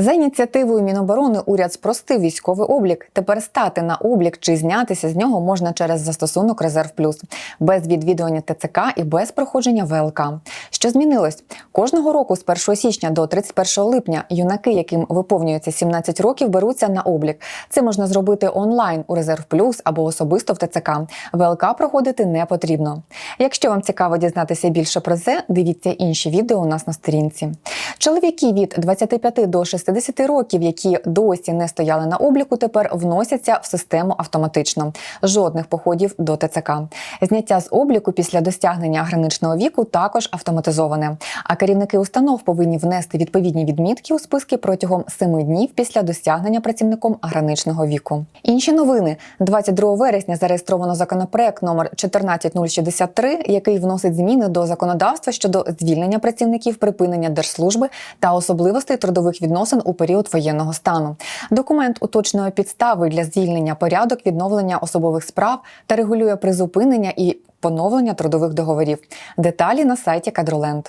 За ініціативою Міноборони уряд спростив військовий облік. Тепер стати на облік чи знятися з нього можна через застосунок Резерв Плюс без відвідування ТЦК і без проходження ВЛК. Що змінилось кожного року з 1 січня до 31 липня юнаки, яким виповнюється 17 років, беруться на облік. Це можна зробити онлайн у Резерв Плюс або особисто в ТЦК. ВЛК проходити не потрібно. Якщо вам цікаво дізнатися більше про це, дивіться інші відео у нас на сторінці. Чоловіки від 25 до 60 років, які досі не стояли на обліку, тепер вносяться в систему автоматично. Жодних походів до ТЦК. Зняття з обліку після досягнення граничного віку також автоматизоване. А керівники установ повинні внести відповідні відмітки у списки протягом 7 днів після досягнення працівником граничного віку. Інші новини 22 вересня зареєстровано законопроект номер 14063, який вносить зміни до законодавства щодо звільнення працівників припинення держслужби та особливостей трудових відносин у період воєнного стану. Документ уточнює підстави для звільнення, порядок відновлення особових справ та регулює призупинення і поновлення трудових договорів. Деталі на сайті Кадроленд.